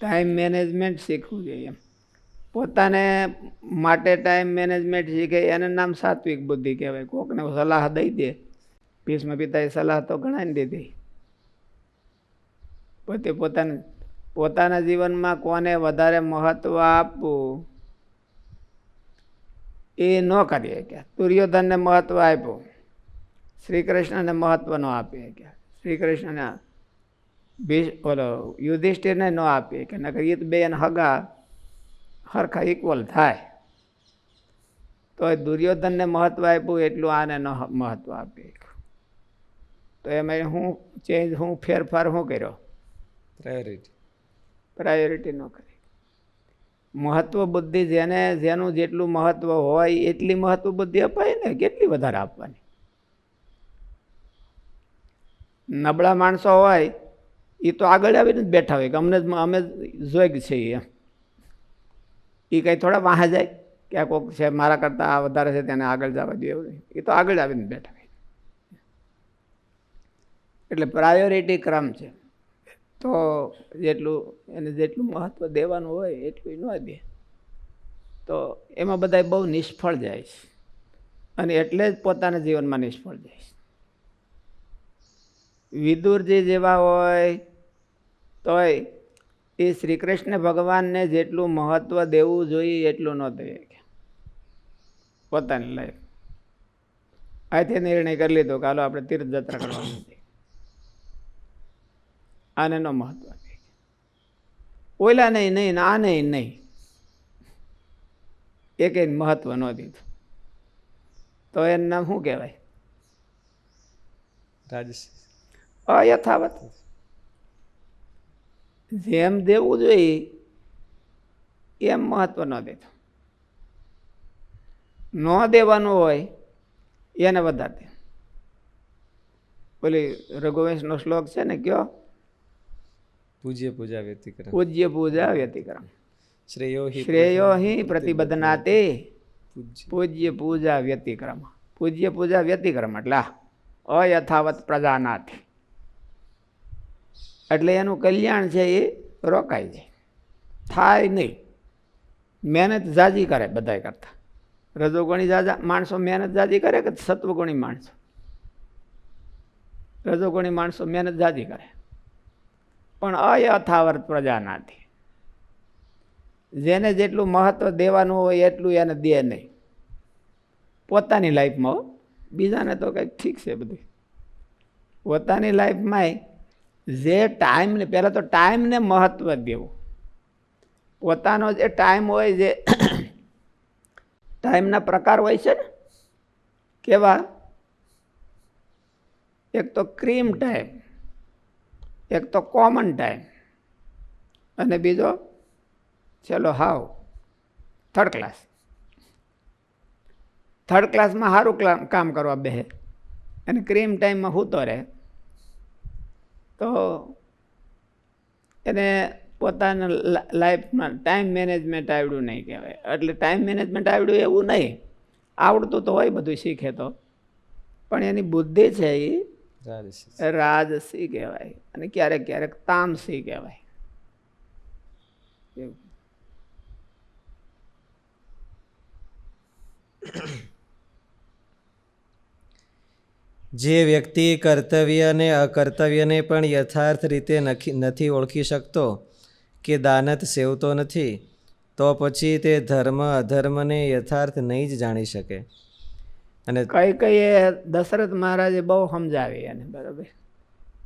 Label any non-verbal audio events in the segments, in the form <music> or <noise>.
Time management શીખવું જોઈએ. પોતાને માટે ટાઈમ મેનેજમેન્ટ શીખે, એને નામ સાત્વિક બુદ્ધિ કહેવાય. કોકને સલાહ દઈ દે. ભીષ્મ પિતાએ સલાહ તો ઘણાને દીધી. પોતે પોતાને, પોતાના જીવનમાં કોને વધારે મહત્ત્વ આપવું? એ ન કરીએ કે દુર્યોધનને મહત્ત્વ આપ્યું. શ્રી કૃષ્ણને મહત્ત્વ ન આપીએ ક્યાં શ્રી કૃષ્ણને ભીષ ઓલો યુધિષ્ઠિરને ન આપીએ કે નકર એ તો બે એને હગા હરખા ઇક્વલ થાય. તો એ દુર્યોધનને મહત્ત્વ આપ્યું એટલું આને ન મહત્ત્વ આપીએ. તો એમાં હું ચેન્જ હું ફેરફાર શું કર્યો? પ્રાયોરિટી પ્રાયોરિટી ન કરી. મહત્વ બુદ્ધિ જેને જેનું જેટલું મહત્વ હોય એટલી મહત્વ બુદ્ધિ અપાય ને કેટલી વધારે આપવાની? નબળા માણસો હોય એ તો આગળ આવીને જ બેઠા હોય, કે અમને અમે જોઈ છીએ એમ. એ કંઈ થોડા વાહ જાય, કે આ કોઈક છે મારા કરતાં આ વધારે છે, તેને આગળ જવા દે એવું. એ તો આગળ આવીને બેઠા હોય. એટલે પ્રાયોરિટી ક્રમ છે. તો જેટલું, એને જેટલું મહત્ત્વ દેવાનું હોય, એટલું ન દે. તો એમાં બધા બહુ નિષ્ફળ જાય છે. અને એટલે જ પોતાના જીવનમાં નિષ્ફળ જાય છે. વિદુરજી જેવા હોય તોય એ શ્રી કૃષ્ણ ભગવાનને જેટલું મહત્ત્વ દેવું જોઈએ એટલું ન દે પોતાની લાઈફ અહીંથી નિર્ણય કરી લીધો કે હાલો આપણે તીર્થયાત્રા કરવાની હતી આને નો મહત્વ ઓલા નહીં નહીં આ નહીં નહીં. એક મહત્વ ન દીધું. તો એનું નામ શું કહેવાય? રાજસ. અયથાવત જેમ દેવું જોઈએ એમ મહત્વ ન દેતો. ન દેવાનું હોય એને વધારે દે. પેલી રઘુવંશનો શ્લોક છે ને કયો? પૂજ્ય પૂજા વ્યતિક્રમ. પૂજ્ય પૂજા વ્યતિક્રમ. શ્રેયો શ્રેયો હિ પ્રતિબદ્ધનાતે. પૂજ્ય. પૂજ્ય પૂજા વ્યતિક્રમ. પૂજ્ય પૂજા વ્યતિક્રમ એટલે અયથાવત પ્રજાનાથ. એટલે એનું કલ્યાણ છે એ રોકાય છે થાય નહીં. મહેનત જાજી કરે બધાય કરતાં. રજોગુણી જાજા, માણસો મહેનત જાજી કરે કે સત્વગુણી માણસો? રજોગુણી માણસો મહેનત જાજી કરે. પણ અયથાવત પ્રજાનાથી જેને જેટલું મહત્ત્વ દેવાનું હોય એટલું એને દે નહીં. પોતાની લાઈફમાં બીજાને તો કંઈક ઠીક છે બધું. પોતાની લાઈફમાંય જે ટાઈમને પહેલાં તો ટાઈમને મહત્ત્વ દેવું. પોતાનો જે ટાઈમ હોય જે ટાઈમના પ્રકાર હોય છે ને, કેવા? એક તો ક્રીમ ટાઈમ એક તો કોમન ટાઈમ અને બીજો ચલો હાવ થર્ડ ક્લાસ થર્ડ ક્લાસમાં સારું કામ કરવા બેસે અને ક્રીમ ટાઈમમાં હૂતો રહે. તો એને પોતાના લાઈફમાં ટાઈમ મેનેજમેન્ટ આવડ્યું નહીં કહેવાય. એટલે ટાઈમ મેનેજમેન્ટ આવડ્યું એવું નહીં. આવડતું તો હોય બધું શીખે તો. પણ એની બુદ્ધિ છે એ રાજસ. કહેવાય. અને ક્યારેક ક્યારેક તામસી કહેવાય. એવું. જે વ્યક્તિ કર્તવ્ય અને અકર્તવ્યને પણ યથાર્થ રીતે નખી, નથી ઓળખી શકતો કે દાનત સેવતો નથી, તો પછી તે ધર્મ અધર્મને યથાર્થ નહીં જ જાણી શકે. અને કઈ કઈ એ દશરથ મહારાજે બહુ સમજાવી એને, બરાબર?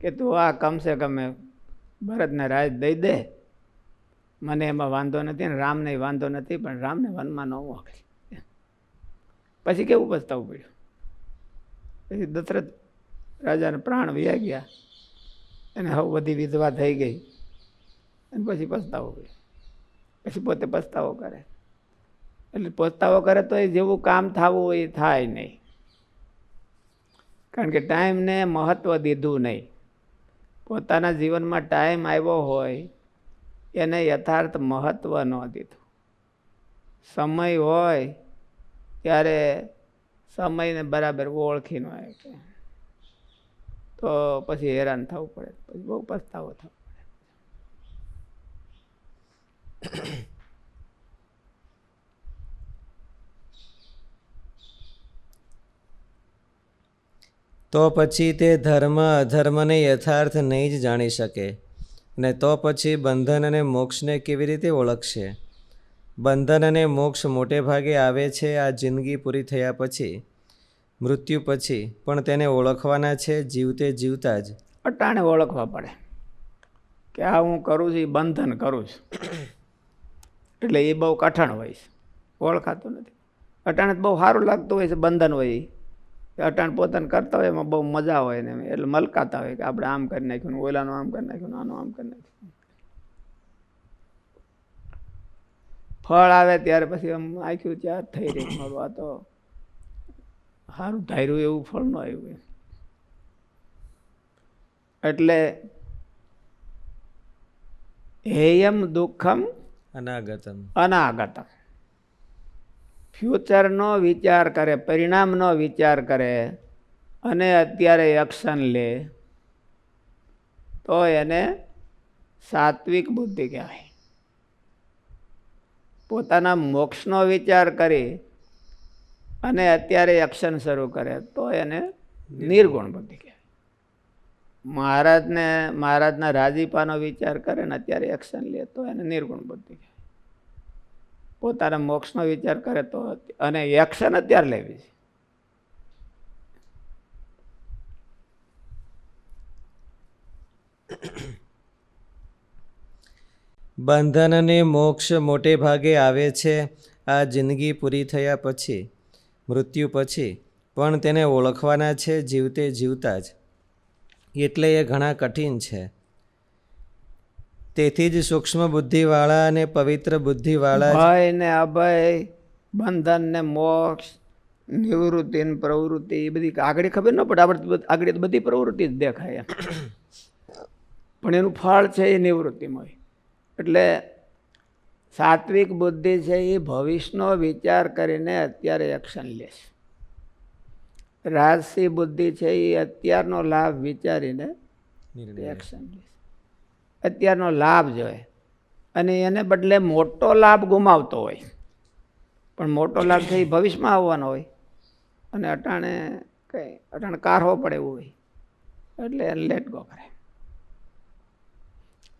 કે તું આ કમસે કમે ભરતને રાજ દઈ દે. મને એમાં વાંધો નથી ને રામને વાંધો નથી, પણ રામને વનમાં ન મોકલી. પછી કેવું પસ્તાવું પડ્યું? પછી દશરથ રાજાને પ્રાણ વ્યા ગયા. અને હવે બધી વિધવા થઈ ગઈ. અને પછી પસ્તાવો પડ્યો પછી પોતે પસ્તાવો કરે. એટલે પસ્તાવો કરે તો એ જેવું કામ થવું હોય એ થાય નહીં. કારણ કે ટાઈમને મહત્ત્વ દીધું નહીં. પોતાના જીવનમાં ટાઈમ આવ્યો હોય, એને યથાર્થ મહત્ત્વ ન દીધું. સમય હોય ત્યારે સમયને બરાબર ઓળખી ન આવે તો પછી હેરાન થવું પડે, પછી બહુ પસ્તાવો થવો તો પછી તે ધર્મ અધર્મને યથાર્થ નહીં જ જાણી શકે, ને તો પછી બંધન અને મોક્ષને કેવી રીતે ઓળખશે? બંધન અને મોક્ષ મોટે ભાગે આવે છે આ જિંદગી પૂરી થયા પછી? મૃત્યુ પછી પણ તેને ઓળખવાના છે, જીવતે જીવતા જ. અટાણે ઓળખવા પડે કે આ હું કરું છું, એ બંધન કરું છું. એટલે એ બહુ કઠણ હોય છે. ઓળખાતું નથી. અટાણે બહુ સારું લાગતું હોય છે, બંધન હોય એ. અટાણ પોતાને કરતા હોય એમાં બહુ મજા હોય ને એટલે મલકાતા હોય કે આપણે આમ કરી નાખ્યું ઓલાનું આમ કરી નાખ્યું આનું આમ કરી નાખ્યું. ફળ આવે ત્યારે પછી આમ આખ્યું ચાર થઈ રહી મારું આ તો સારું ધાર્યું એવું ફળ ન આવ્યું એટલે હેયમ દુઃખમ અનાગતમ. અનાગતમ. ફ્યુચરનો વિચાર કરે પરિણામનો વિચાર કરે અને અત્યારે એક્શન લે તો એને સાત્વિક બુદ્ધિ કહેવાય. પોતાના મોક્ષનો વિચાર કરી અને અત્યારે એક્શન શરૂ કરે, તો એને નિર્ગુણ બુદ્ધિ કહેવાય મહારાજને, મહારાજના રાજીપાનો વિચાર કરે ને અત્યારે એક્શન લે, તો એને નિર્ગુણ બુદ્ધિ કહેવાય પોતાના મોક્ષનો વિચાર કરે, તો અને એક્શન અત્યારે લેવી છે. બંધન અને મોક્ષ મોટે ભાગે આવે છે. આ જિંદગી પૂરી થયા પછી મૃત્યુ પછી પણ તેને ઓળખવાના છે, જીવતે જીવતા જ. એટલે એ ઘણા કઠિન છે. તેથી જ સૂક્ષ્મ બુદ્ધિવાળા અને પવિત્ર બુદ્ધિવાળા ભય ને અભય, બંધન ને મોક્ષ, નિવૃત્તિ ને પ્રવૃત્તિ, એ બધી આગળ ખબર ન પડે. આપણે આગળ બધી પ્રવૃત્તિ જ દેખાય પણ એનું ફળ છે એ નિવૃત્તિમાં એટલે સાત્વિક બુદ્ધિ છે એ ભવિષ્યનો વિચાર કરીને અત્યારે એક્શન લે છે રાજસી બુદ્ધિ છે એ અત્યારનો લાભ વિચારીને એક્શન લે. છે અત્યારનો લાભ જોઈએ અને એને બદલે મોટો લાભ ગુમાવતો હોય. પણ મોટો લાભ છે એ ભવિષ્યમાં આવવાનો હોય. અને અટાણે કંઈ અટાણે કાઢવો પડે એવું હોય. એટલે એને લેટ ગો કરે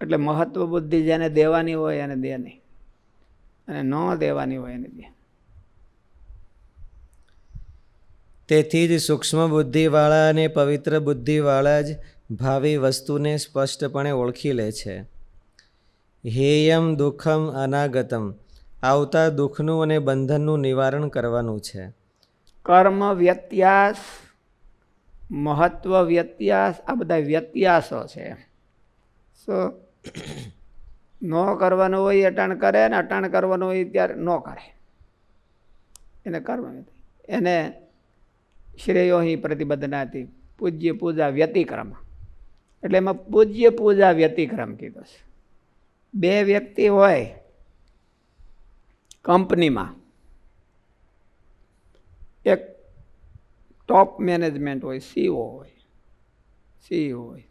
એટલે મહત્વ બુદ્ધિ જેને દેવાની હોય એને દે નહીં. અને ન દેવાની હોય એને દે તેથી જ સૂક્ષ્મ બુદ્ધિવાળા અને પવિત્ર બુદ્ધિવાળા જ ભાવિ વસ્તુને સ્પષ્ટપણે ઓળખી લે છે. હેયમ દુઃખમ અનાગતમ. આવતા દુઃખનું અને બંધનનું નિવારણ કરવાનું છે. કર્મ વ્યત્યાસ મહત્વ વ્યત્યાસ આ બધા વ્યત્યાસો છે. સો ન કરવાનું હોય, અટાણ કરે ને અટાણ કરવાનું હોય ત્યારે ન કરે. એને કર્મ એને શ્રેયો હિ પ્રતિબદ્ધનાથી પૂજ્ય પૂજા વ્યતિક્રમ. એટલે એમાં પૂજ્ય પૂજા વ્યતિક્રમ કીધો છે. બે વ્યક્તિ હોય કંપનીમાં. એક ટોપ મેનેજમેન્ટ હોય સીઓ હોય. સીઈઓ હોય.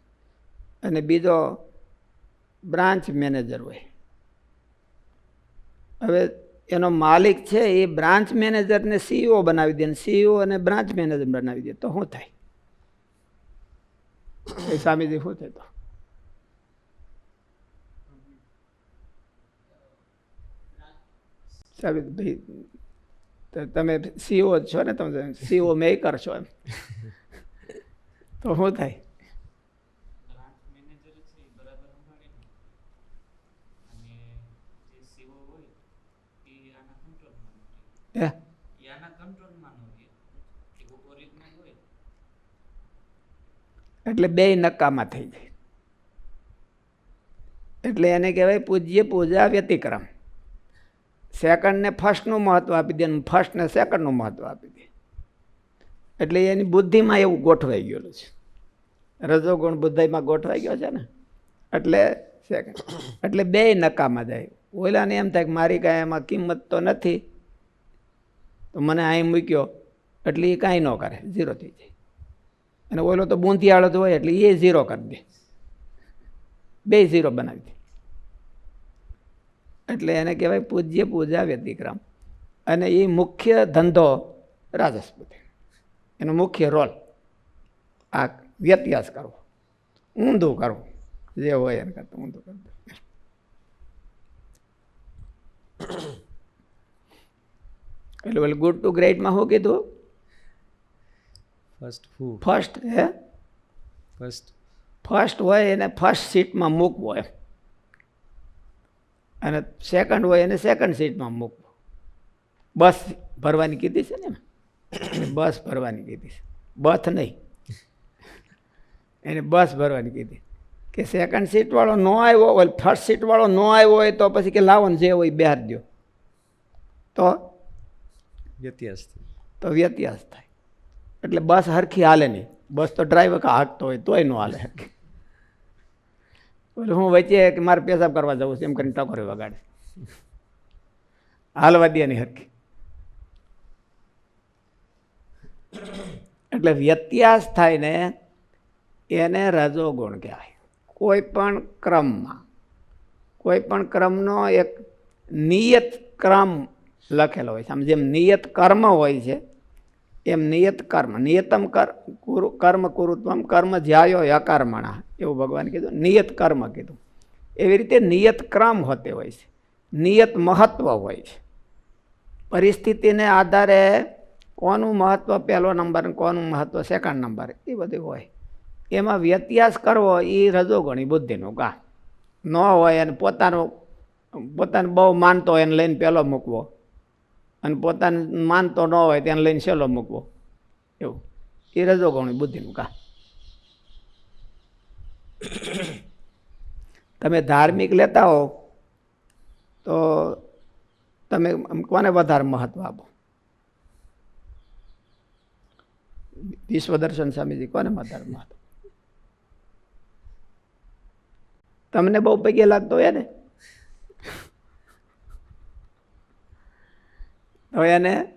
અને બીજો બ્રાન્ચ મેનેજર હોય. હવે એનો માલિક છે એ બ્રાન્ચ મેનેજરને સીઈઓ બનાવી દે અને સીઈઓ અને બ્રાન્ચ મેનેજર બનાવી દે, તો શું થાય? એ સ્વામીજી શું થાય તો? સાબિત ભાઈ તમે સીઓ જ છો ને, તમે સીઓ મેકર છો એમ. તો શું થાય બ્રાન્ચ મેનેજર છે એ બરાબર સંભાળે નહીં અને જે સીઓ હોય એ આના કંટ્રોલમાં ન રહે હે એ એટલે બે નકામા થઈ જાય. એટલે એને કહેવાય પૂજ્ય પૂજા વ્યતિક્રમ. સેકન્ડને ફર્સ્ટનું મહત્ત્વ આપી દે અને ફર્સ્ટને સેકન્ડનું મહત્ત્વ આપી દે. એટલે એની બુદ્ધિમાં એવું ગોઠવાઈ ગયેલું છે. રજોગુણ બુદ્ધિમાં ગોઠવાઈ ગયો છે ને? એટલે સેકન્ડ એટલે બે નકામાં જાય. ઓલાને એમ થાય કે મારી કાંઈ એમાં કિંમત તો નથી. તો મને અહીં મૂક્યો, એટલે એ કાંઈ ન કરે, ઝીરો થઈ જાય. અને ઓલો તો બૂંધિયાળો જ હોય એટલે એ ઝીરો કરી દે. બે ઝીરો બનાવી દે. એટલે એને કહેવાય પૂજ્ય પૂજા વ્યતિક્રમ. અને એ મુખ્ય ધંધો રાજસ એનો મુખ્ય રોલ આ વ્યત્યાસ કરવો. ઊંધું કરવું. જે હોય એને કરતાં ઊંધું કરવું એટલે પેલું ગુડ ટુ ગ્રેટમાં શું કીધું? ફર્સ્ટ ફર્સ્ટ હે? ફર્સ્ટ ફર્સ્ટ હોય એને ફર્સ્ટ સીટમાં મૂકવો એમ. અને સેકન્ડ હોય એને સેકન્ડ સીટમાં મૂકવો. બસ ભરવાની કીધી છે ને બસ ભરવાની કીધી છે. બથ નહીં. એને બસ ભરવાની કીધી. કે સેકન્ડ સીટવાળો ન આવ્યો હોય ફર્સ્ટ સીટવાળો ન આવ્યો હોય તો પછી કે લાવો ને જે હોય બહાર દો તો વ્યત્યાસ તો વ્યત્યાસ થાય. એટલે બસ હરખી હાલે નહીં. બસ તો ડ્રાઈવર હાંકતો હોય, તોય ન હાલે. બોલે હું વચ્ચે કે મારે પેશાબ કરવા જવું છે, એમ કરીને ટકોરે વગાડે. હાલવા દે નહીં હરખી. એટલે વ્યત્યાસ થાય ને, એને રજોગુણ કહેવાય. કોઈ પણ ક્રમમાં. કોઈ પણ ક્રમનો એક નિયત ક્રમ લખેલો હોય છે. આમ જેમ નિયત કર્મ હોય છે, એમ નિયત કર્મ. નિયતમ કર, કુરુ, કર્મ કુરુત્વમ, કર્મ જ્યાયો અકર્મણા એવું ભગવાન કીધું. નિયત કર્મ કીધું. એવી રીતે નિયત ક્રમ હોતે હોય છે. નિયત મહત્વ હોય છે. પરિસ્થિતિને આધારે કોનું મહત્વ પહેલો નંબર કોનું મહત્વ સેકન્ડ નંબર, એ બધું હોય. એમાં વ્યત્યાસ કરવો એ રજોગણી બુદ્ધિનું કામ ન હોય અને પોતાનું, પોતાને બહુ માનતો હોય એને લઈને પહેલો મૂકવો. અને પોતાને માનતો ન હોય તેને લઈને સેલો મૂકવો. એવું. એ રજોગણી બુદ્ધિનું કા. તમે ધાર્મિક લેતા હો, તો તમે કોને વધારે મહત્વ આપો? વિશ્વદર્શન સ્વામીજી કોને વધારે મહત્વ? તમને બહુ પૈકી લાગતો હોય ને? તો એને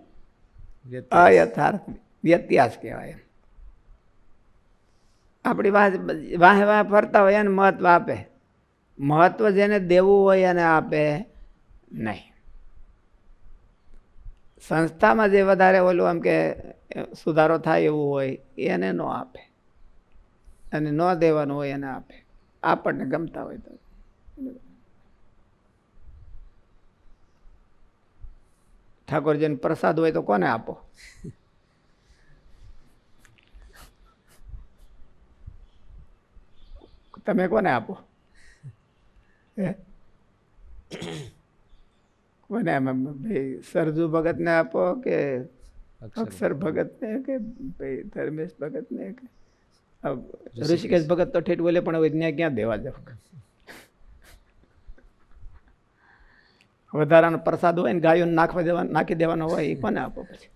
અયથાર્થ વ્યત્યાસ કહેવાય એમ. આપણી વાહ વાહે વાહ ફરતા હોય એને મહત્ત્વ આપે. મહત્ત્વ જેને દેવું હોય એને આપે નહીં. સંસ્થામાં જે વધારે ઓલું આમ કે સુધારો થાય એવું હોય એને ન આપે. અને ન દેવાનું હોય એને આપે. આપણને ગમતા હોય તો. ઠાકોરજીને પ્રસાદ હોય તો કોને આપો? તમે કોને આપો? હે? કોને ભાઈ સરજુ ભગતને આપો કે અક્ષર ભગતને કે ભાઈ ધર્મેશ ભગતને કે? ઋષિકેશ ભગત તો ઠેઠ બોલે પણ હવે ત્યાં ક્યાં દેવા જાવ? વધારાનો પ્રસાદ હોય ને ગાયોને નાખવા દેવા નાખી દેવાનો હોય એ કોને આપો પછી.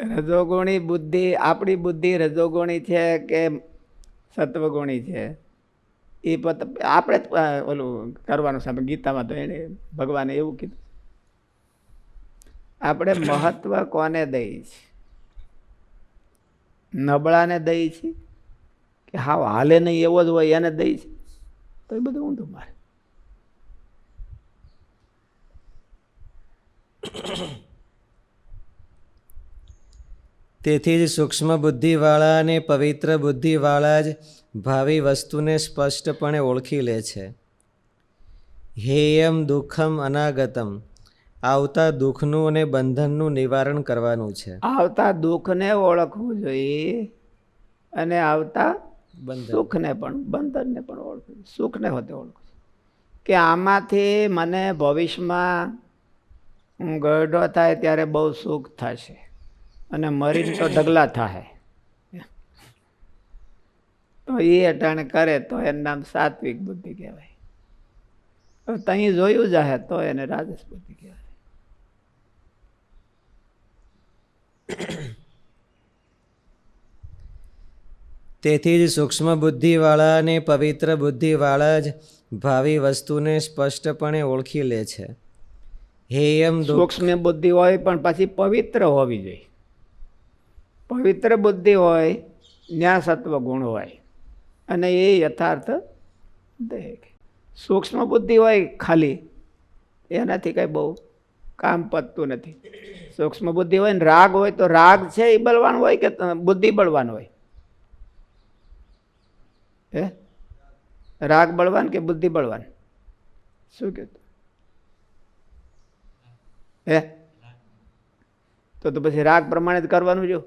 રજોગુણી બુદ્ધિ, આપણી બુદ્ધિ રજોગુણી છે કે સત્વગુણી છે? એ પત આપણે જ ઓલું કરવાનું સામે ગીતામાં તો એને ભગવાને એવું કીધું આપણે મહત્વ કોને દઈએ છીએ નબળાને દઈ છે કે હાવ હાલે નહીં એવો જ હોય એને દઈ છે. તો એ બધું ઊંધું મારે. તેથી જ સૂક્ષ્મ બુદ્ધિવાળા અને પવિત્ર બુદ્ધિવાળા જ ભાવિ વસ્તુને સ્પષ્ટપણે ઓળખી લે છે. હેયમ દુઃખમ અનાગતમ. આવતા દુઃખનું અને બંધનનું નિવારણ કરવાનું છે. આવતા દુઃખને ઓળખવું જોઈએ અને આવતા સુખને પણ બંધનને પણ ઓળખવું સુખને હોતે ઓળખવું કે આમાંથી મને ભવિષ્યમાં હું ગરડો થાય ત્યારે બહુ સુખ થશે અને મરીને તો ઢગલા થાય તો એ અટાણે કરે તો એનું નામ સાત્વિક બુદ્ધિ કહેવાય. તો તહીં જોયું જાહે તો એને રાજસ બુદ્ધિ કહેવાય. <coughs> તેથી જ સૂક્ષ્મ બુદ્ધિવાળા અને પવિત્ર બુદ્ધિવાળા જ ભાવિ વસ્તુને સ્પષ્ટપણે ઓળખી લે છે. હેયમ એમ સૂક્ષ્મ બુદ્ધિ હોય પણ પાછી પવિત્ર હોવી જોઈએ. પવિત્ર બુદ્ધિ હોય ન્યા સત્વ ગુણ હોય, અને એ યથાર્થ દેખ સૂક્ષ્મ બુદ્ધિ હોય ખાલી, એનાથી કંઈ બહુ કામ પતતું નથી. સૂક્ષ્મ બુદ્ધિ હોય ને રાગ હોય તો રાગ છે એ બળવાન હોય કે બુદ્ધિ બળવાન હોય? હે? રાગ બળવાન કે બુદ્ધિ બળવાન? શું કે હે? તો તો પછી રાગ પ્રમાણે જ કરવાનું જો.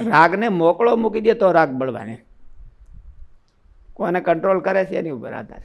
રાગને મોકળો મૂકી દે તો રાગ બળવાને કોને કંટ્રોલ કરે છે એની ઉપર આધાર.